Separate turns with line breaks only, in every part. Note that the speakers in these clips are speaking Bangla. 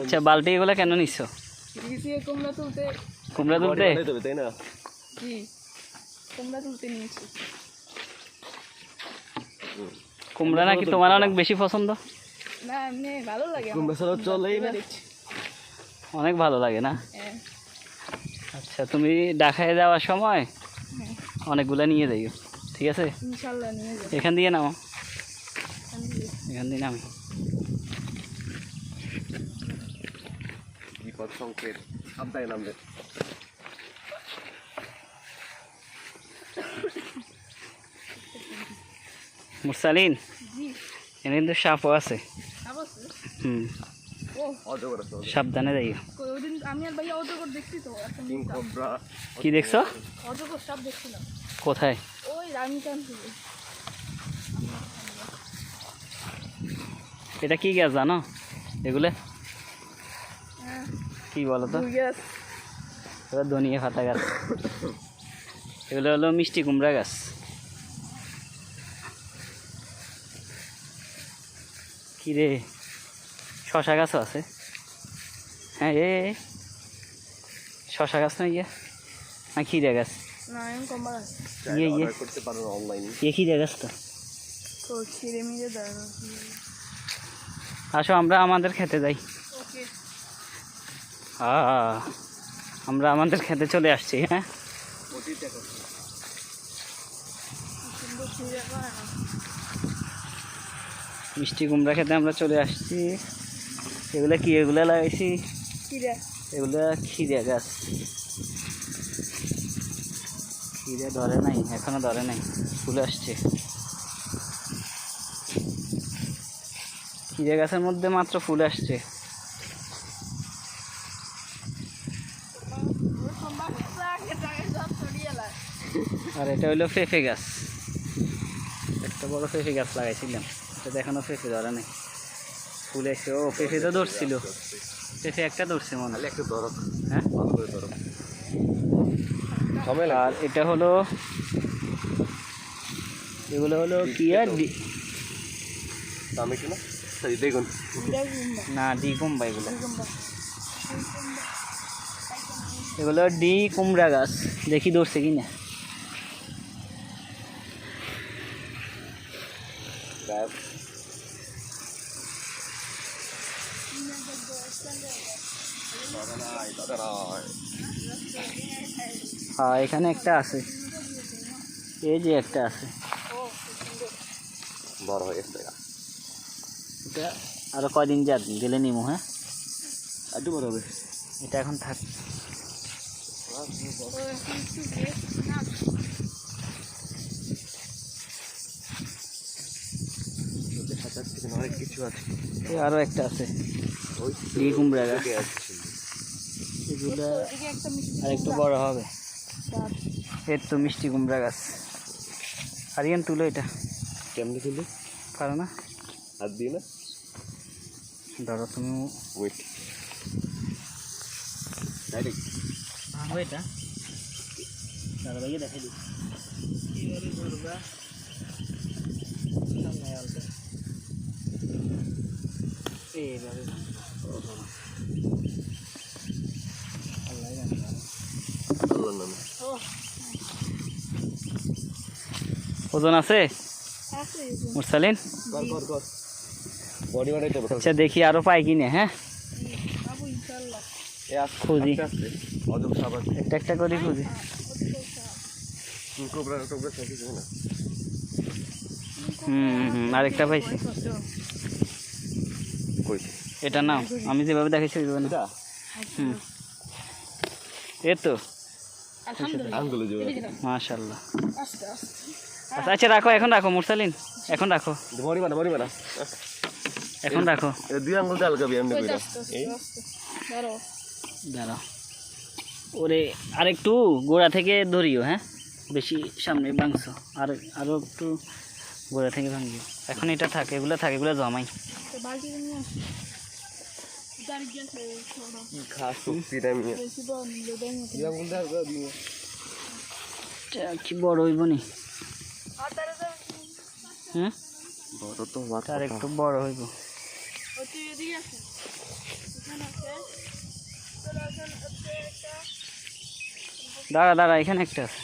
আচ্ছা বালতি এগুলো কেন নিচ্ছ
কুমড়া তুলতে।
কুমড়া তুলতে?
তাই না?
কি? কুমড়া তুলতে নিয়েছি।
কুমড়া নাকি তোমার অনেক বেশি পছন্দ?
না এমনি ভালো লাগে
কুমড়া ছাড়া চলেই না।
অনেক ভালো লাগে না?
হ্যাঁ।
আচ্ছা তুমি ঢাকায় যাওয়ার সময়
হ্যাঁ।
অনেকগুলো নিয়ে যাইও ঠিক আছে? এখান দিয়ে নামো। এখান দিয়ে নামি।
বিপদ সংকেত সাবধানে নামবে
মুরসালিন
জি
এখানে কিন্তু সাপও আছে হুম সাবধানে যাইও
কই আমি আর অজগর দেখছি তো একটা
কিং
দেখছ
অজগর সাপ
কোথায়
ওই
এটা কি গাছ জানো এগুলো কি বলো তো? এবার ধনিয়া পাতা গাছ। এগুলো হলো মিষ্টি কুমড়া গাছ। কি রে? শশা গাছও আছে। হ্যাঁ এ। শশা গাছ না ইয়ে? না খিরা গাছ। ইয়ে, ইয়ে।
অর্ডার করতে পারো অনলাইনে
ইয়ে খিরা গাছ তো। আসো আমরা আমাদের খেতে যাই। আমরা আমাদের খেতে চলে আসছি হ্যাঁ? মিষ্টি কুমড়া খেতে আমরা চলে আসছি। এগুলো কি? এগুলো লাগাইছি। এগুলো খিরা গাছ খিরা ধরে নাই এখনও ধরে নাই। ফুল আসছে। খিরা গাছের মধ্যে মাত্র ফুল আসছে। আর এটা হইল পেঁপে গাছ। একটা বড় পেঁপে গাছ লাগাইছিলাম। এটা এখনও পেঁপে ধরে নাই। ফুল এসে ও পেঁপে তো ধরছিল। পেঁপে একটা ধরছে মনে হয়।
একটু ধরো।
হ্যাঁ? আর এটা হলো এগুলো হলো কি আর ডি-
দামে কিনা এই দেখুন।
না ডি কুমড়া এগুলো। এগুলো ডি কুমড়া গাছ। দেখি ধরছে কি না
নাই।
হ্যাঁ এখানে একটা আছে। এই যে একটা আছে।
বড় হয়ে গেছে।
এটা আরও কয়দিন যা গেলে নিমু হ্যাঁ?
একটু বড় হবে।
এটা এখন থাক
হাজার থেকে অনেক কিছু আছে
এই আরও একটা আছে।
ওই
কুমড়া গাছ। এগুলো আর একটু বড় হবে। এর তো মিষ্টি কুমড়া গাছ। আর ইয়ান তুলো এটা।
কেমনে তুলবে
পারো না?
হাত দিয়ে না?
ধরো তুমি।
ওয়েট ডাইরেক্ট
ভাঙো এটা দাদা ভাইকে দেখাই দিই। এইভাবে ওজন আছে
আছে
মুরসালিন আচ্ছা দেখি আরও পাই কিনে হ্যাঁ
বাবু ইনশাল্লাহ
এ
খুঁজি। একটা একটা করে খুঁজি হুম, হুম আরেকটা পাইছি
কইছে।
এটা নাও আমি যেভাবে দেখাইছি ওইভাবে না। হুম। এ তো। মাশাল্লাহ আচ্ছা আচ্ছা রাখো এখন রাখো মুরসালিন। এখন রাখো। এখন রাখো।
দুই আঙ্গুল এমনি
দাঁড়াও ওরে আরেকটু গোড়া থেকে ধরিও হ্যাঁ? বেশি সামনে ভাঙছ। আর আরও একটু গোড়া থেকে ভাঙিও। এখন এটা থাকে, এগুলো থাকে, এগুলো জমাই।
কি
বড়
হইব নি?
হওয়ার
তার একটু বড় হইব। দাঁড়া দাঁড়া, এখানে একটা আছে।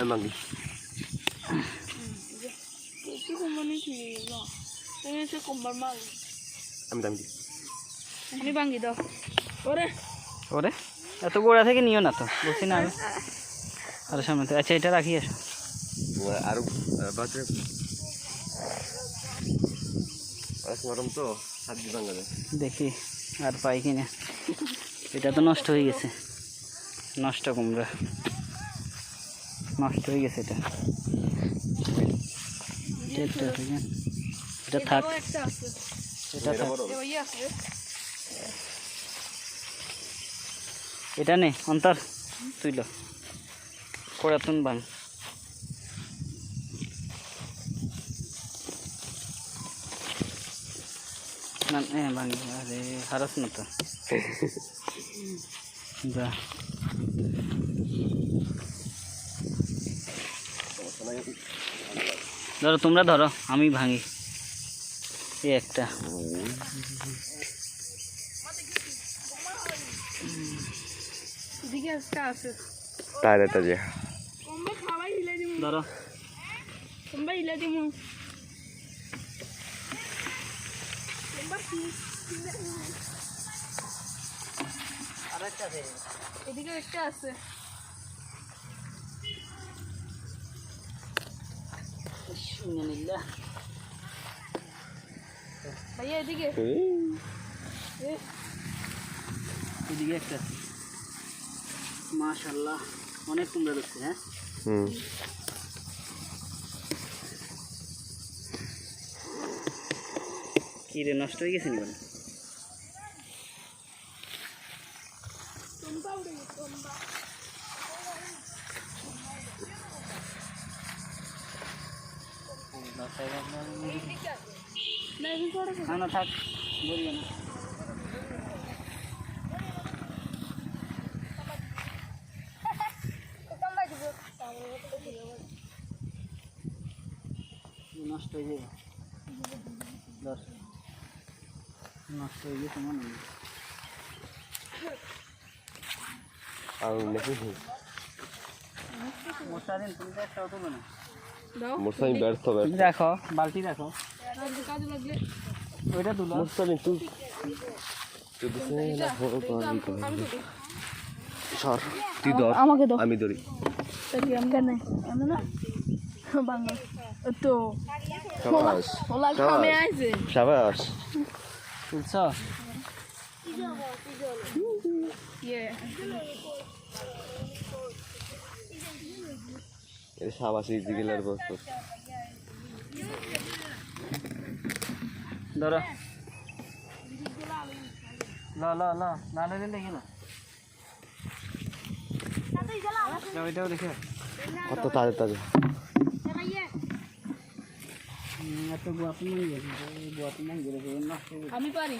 জিনিস
আমি মাগি
একটু কমানি কি না তুমি এসে কম্বার মাল
আমি দামি দিই
আমি ভাঙ্গি দাও ওরে
ওরে এত গোড়া থেকে নিও না তো না আমি। আরও সামনে তো আচ্ছা এটা রাখি আসো।
আরও গরম তো
দেখি আর পাই কিনা। এটা তো নষ্ট হয়ে গেছে। নষ্ট কুমড়া। নষ্ট হয়ে গেছে এটা। এটা থাক। এটা থাক।
আছে।
এটা নে অন্তর তুইল কোড়াতুন বাং না এ ভাঙি আরে হারাস না তো। যা। ধরো তোমরা ধরো আমি ভাঙি। এই একটা।
এদিকে একটা আছে
তাহলে তা যে।
ধরো।
এদিকে একটা আছে। ভাইয়া এদিকে
এদিকে একটা. মাশাল্লাহ অনেক কুমড়া ধরছে হ্যাঁ? কি রে নষ্ট হয়ে গেছে নি বলে
না
থাক বলবে না। নষ্ট হয়ে যাবে নষ্ট হয়ে গেছে মনে তুমি তো তুলো না
ব্যর্থ ব্যর্থ।
রাখো বালতি
কাজে লাগলে।
ওইটা তুলো
মোরসামি তুই সর তুই ধর
আমাকে দাও
আমি ধরি।
তাহলে আমি কেন? আমি না বাংলা তো
সাবাস সাবাস।
তুলছ?
ইয়ে।
এই সাবাস এই দিগেলার বস্তু।
ধরো। ল ল ল না না দেখি না। ওইটাও দেখে।
কত তাজা তাজা।
এত গুয়াপি নেই গেলে
আমি পারি